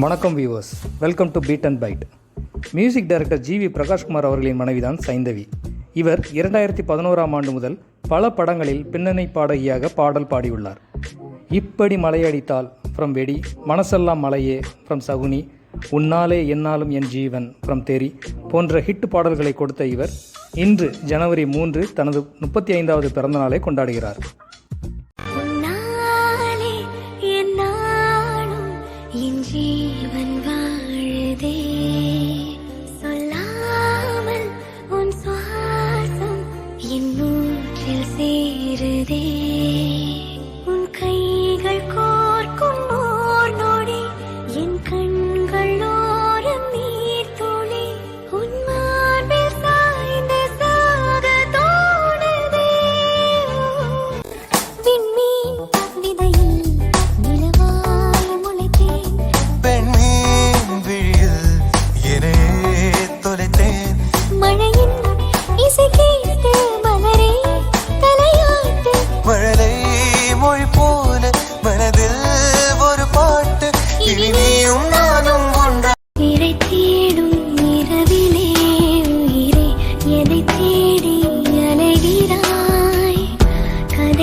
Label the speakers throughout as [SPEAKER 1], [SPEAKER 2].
[SPEAKER 1] வணக்கம் viewers welcome to beat and bite music director G V Prakashkumar அவர்களின் மனைவிதான் சைந்தவி. இவர் இரண்டாயிரத்தி பதினோராம் ஆண்டு முதல் பல படங்களில் பின்னணி பாடகியாக பாடல் பாடியுள்ளார். இப்படி மலையடித்தால் ஃப்ரம் வெடி மனசெல்லாம் மலையே ஃப்ரம் சகுனி உன்னாலே என்னாலும் என் ஜீவன் ஃப்ரம் தெரி போன்ற ஹிட் பாடல்களை கொடுத்த இவர் இன்று ஜனவரி மூன்று தனது முப்பத்தி ஐந்தாவது பிறந்தநாளை கொண்டாடுகிறார்.
[SPEAKER 2] செல்வன் வாழுதே. சொல்லாமல் உன் சுவாசம் என் மூற்றில்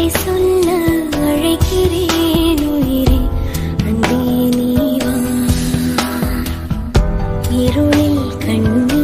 [SPEAKER 2] சொல்ல அழைக்கிறேன் உயிரே. அன்பே நீவா. இருளில் கண்ணீர்